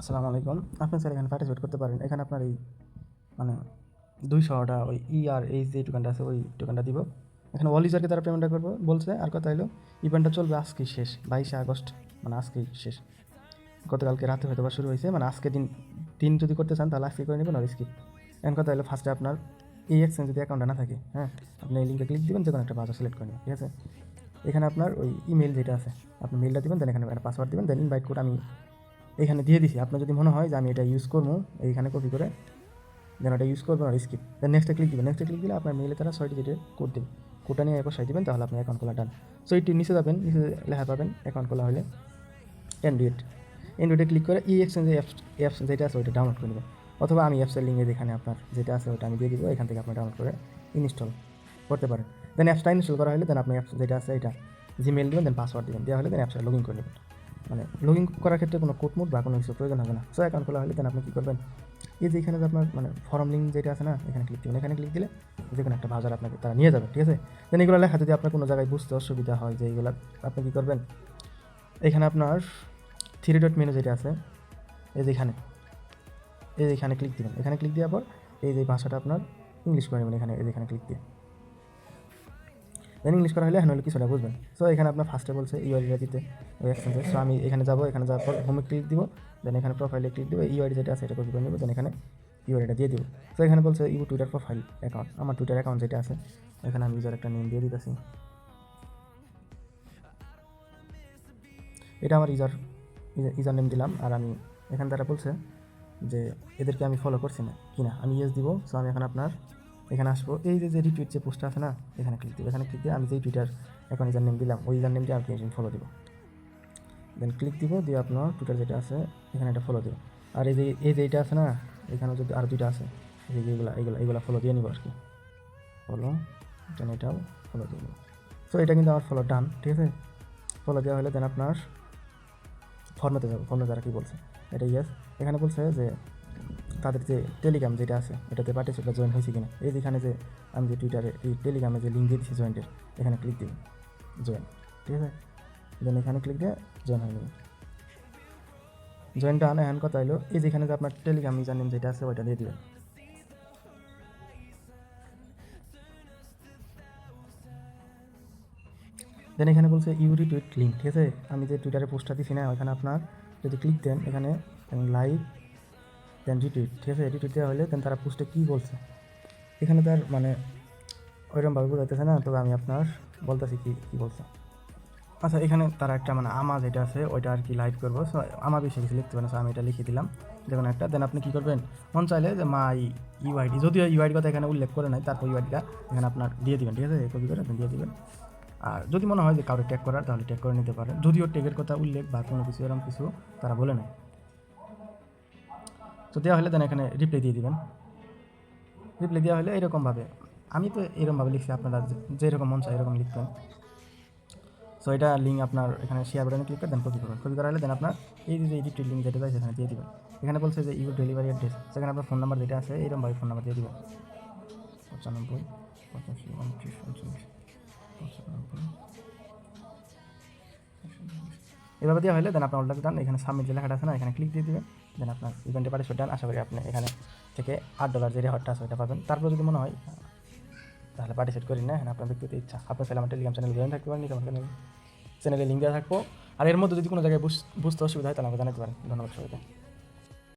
আসসালামু আলাইকুম। আপনি স্যার এখানে পার্টিসিপেট করতে পারেন। এখানে আপনার এই মানে দুইশোটা ওই ই আর এইচ যে টোকেনটা আছে, ওই টোকেনটা দিব। এখানে অল ইউজারকে তারা পেমেন্টটা করব। বলছে, আর কথা হলো ইভেন্টটা চলবে আজকেই শেষ, বাইশে আগস্ট মানে আজকেই শেষ। গতকালকে রাতে হয়তো বা শুরু হয়েছে মানে আজকে দিন দিন যদি করতে চান, তাহলে আজকে করে নেবেন আর স্কিপ এখন কথা হলো ফার্স্টে আপনার এই এক্সচেঞ্জ যদি অ্যাকাউন্টটা না থাকে হ্যাঁ আপনি এই লিঙ্কে ক্লিক দিবেন যে কোনো একটা বাজার সিলেক্ট করে নেবেন, ঠিক আছে? এখানে আপনার ওই ইমেল যেটা আছে, আপনি মেলটা দিবেন দেন এখানে পাসওয়ার্ড দিবেন দেন ইনভাইট কোড আমি এখানে দিয়ে দিছি। আপনার যদি মনে হয় যে আমি এটা ইউজ করব, এইখানে কপি করে দেন ওটা ইউজ করবেন আর স্কিপ দেন নেক্সটে ক্লিক দিবেন। নেক্সটে ক্লিক দিলে আপনার মেলে তারা ছয় ডিজিটের কোড দেবে। কোডটা নিয়ে বসাই দিবেন, তাহলে আপনার অ্যাকাউন্ট খোলা ডান সো এইটি নিচে যাবেন, নিচে লেখা পাবেন অ্যাকাউন্ট খোলা হলে। অ্যান্ড্রয়েড অ্যান্ড্রয়েডে ক্লিক করে ই এক্সচেঞ্জ অ্যাপস অ্যাপস যেটা আছে ওইটা ডাউনলোড করে নেবেন। অথবা আমি অ্যাপসের লিঙ্কে যেখানে আপনার যেটা আছে ওটা আমি দিয়ে দিব, এখান থেকে আপনি ডাউনলোড করে ইনস্টল করতে পারেন। দেন অ্যাপসটা ইনস্টল করা হলে দেন আপনি অ্যাপস যেটা আছে এটা জিমেল দেবেন দেন পাসওয়ার্ড দেবেন। দেওয়া হলে দেন অ্যাপসটা লগ ইন করে নেবেন। মানে লগ ইন করার ক্ষেত্রে কোনো কোড মোড বা কোনো কিছু প্রয়োজন হবে না। সো অ্যাকাউন্ট খোলা হলে দেন আপনি কী করবেন? এই যে এখানে যে আপনার মানে ফর্ম লিঙ্ক যেটা আছে না, এখানে ক্লিক দিবেন। এখানে ক্লিক দিলে যে কোনো একটা বাজার আপনাকে তারা নিয়ে যাবে, ঠিক আছে? দেন এগুলো লেখা যদি আপনার কোনো জায়গায় বুঝতে অসুবিধা হয় যে এইগুলো আপনি কী করবেন? এখানে আপনার থ্রি ডট মেনু যেটা আছে, এই যে এখানে, এই যে এখানে ক্লিক দিবেন। এখানে ক্লিক দেওয়ার পর এই যে ভাষাটা আপনার ইংলিশ করে নেবেন। এখানে, এই যে এখানে ক্লিক দিয়ে। দেন ইংলিশ করা হলে এখন হলে কিছুটা বুঝবেন। সো এখানে আপনার ফার্স্টে বলছে ইউআইডিটা দিতে। ওই এক্সচেঞ্জে সো আমি এখানে যাব, এখানে যাওয়ার পর হোমে ক্লিক দিব। দেন এখানে প্রোফাইলে ক্লিক দিব। ইউআইডি যেটা আছে, এটা কপি করে নেব। দেন এখানে ইউআইডিটা দিয়ে দিব। সো এখানে বলছে ইউ টুইটার প্রোফাইল অ্যাকাউন্ট আমার টুইটার অ্যাকাউন্ট যেটা আছে, এখানে আমি ইউজার একটা নেম দিয়ে দিতেছি। এটা আমার ইউজার ইউজার নেম দিলাম। আর আমি এখানে তারা বলছে যে, এদেরকে আমি ফলো করছি না। কি না আমি ইয়েস দিব। সো আমি এখন আপনার এখানে আসব। এই যে যে রিটুইট যে পোস্টটা আছে না, এখানে ক্লিক দিব। এখানে ক্লিক দিয়ে আমি যেই টুইটার এখন ইউজার নেম দিলাম, ওই ইউজার নেমটি আপনি ফলো দিব। দেন ক্লিক দিব, দিয়ে আপনার টুইটার যেটা আছে, এখানে এটা ফলো দিব। আর এই যে এই যে এইটা আছে না, এখানে যদি আর দুইটা আছে, এই যে এইগুলা এইগুলা এইগুলা ফলো দিয়ে নিব আর কি। ফলো দেন এটাও ফলো দিয়ে নিব। সো এটা কিন্তু আমার ফলো ডান ঠিক আছে? ফলো দেওয়া হলে দেন আপনার ফর্মেতে যাব ফর্মে যারা কী বলছে? এটা ইয়েস এখানে বলছে যে তাদের যে টেলিগ্রাম যেটা আছে, এটাতে পার্টিসিপেট জয়েন হয়েছে কিনা। এই যেখানে যে আমি যে টুইটারে এই টেলিগ্রামে যে লিঙ্ক দিয়ে দিচ্ছি জয়েন্টের এখানে ক্লিক দিন জয়েন ঠিক আছে? দেন এখানে ক্লিক দিয়ে জয়েন হয়ে যাবে জয়েনটা আনা, এখন কথা হলো, এই যেখানে যে আপনার টেলিগ্রাম ইউজার যেটা আছে, ওইটা দিয়ে দিবেন। দেন এখানে বলছে ইউরি টুইট লিঙ্ক ঠিক আছে? আমি যে টুইটারে পোস্টটা দিছি না ওখানে আপনার যদি ক্লিক দেন, এখানে লাইভ দেন রিটুইট ঠিক আছে? রিটুইট দেওয়া হলে দেন তারা পোস্টে কী বলছে? এখানে তার মানে ওইরকমভাবে বোঝাইতেছে না, তবে আমি আপনার বলতেছি কি, কী বলছে। আচ্ছা এখানে তারা একটা মানে আমা যেটা আছে, ওইটা আর কি লাইভ করব। সো আমা বেশি কিছু লিখতে পারেন সো আমি এটা লিখে দিলাম। যেমন একটা দেন আপনি কী করবেন? মন চাইলে যে মা ইউআইডি যদিও ইউআইডি কথা এখানে উল্লেখ করে নাই, তারপর ইউআইডিটা এখানে আপনার দিয়ে দিবেন, ঠিক আছে? কপি করে আপনি দিয়ে দিবেন। আর যদি মনে হয় যে কাউকে ট্যাগ করার, তাহলে ট্যাগ করে নিতে পারেন। যদিও ট্যাগের কথা উল্লেখ বা কোনো কিছু এরকম কিছু তারা বলে নেয় তো দেওয়া হলে দেন এখানে রিপ্লাই দিয়ে দিবেন। রিপ্লাই দেওয়া হলে এরকমভাবে, আমি তো এরকমভাবে লিখছি, আপনারা যেরকম মন চায় এরকম লিখবেন। সো এটা লিঙ্ক আপনার এখানে শেয়ার বাটনে ক্লিক করে দেন কপি করবেন। কপি করা হলে দেন আপনার এই যে রিপ্লাই লিঙ্ক যেটা সেখানে দিয়ে দিবেন। এখানে বলছে যে ইউ ডেলিভারি অ্যাড্রেস সেখানে আপনার ফোন নাম্বার যেটা আছে এইরকমভাবে ফোন নাম্বার দিয়ে দিবেন। পঁচানব্বই, পঁচাশি, উনত্রিশ, উনচল্লিশ। এভাবে দেওয়া হলে দেন আপনার অর্ডার দেন এখানে সাবমিট যে লেখাটা আছে না, এখানে ক্লিক দিয়ে দেবেন দেন আপনার ইভেন্টে পারে ডান আশা করি আপনি এখানে থেকে আট ডলার যে রেহারটা আছে ওইটা পাবেন। তারপর যদি মনে হয়, তাহলে পার্টিসিপেট করি না এখানে আপনার ব্যক্তিগত ইচ্ছা। আপনার চাইলে আমার টেলিগ্রাম চ্যানেল জয়েন থাকতে পারেন পারেন চ্যানেলে লিঙ্ক দেওয়া থাকব। আর এর মধ্যে যদি কোনো জায়গায় বুঝ- বুঝতে অসুবিধা হয়, তাহলে আমাকে জানাতে পারেন। ধন্যবাদ সবাইকে।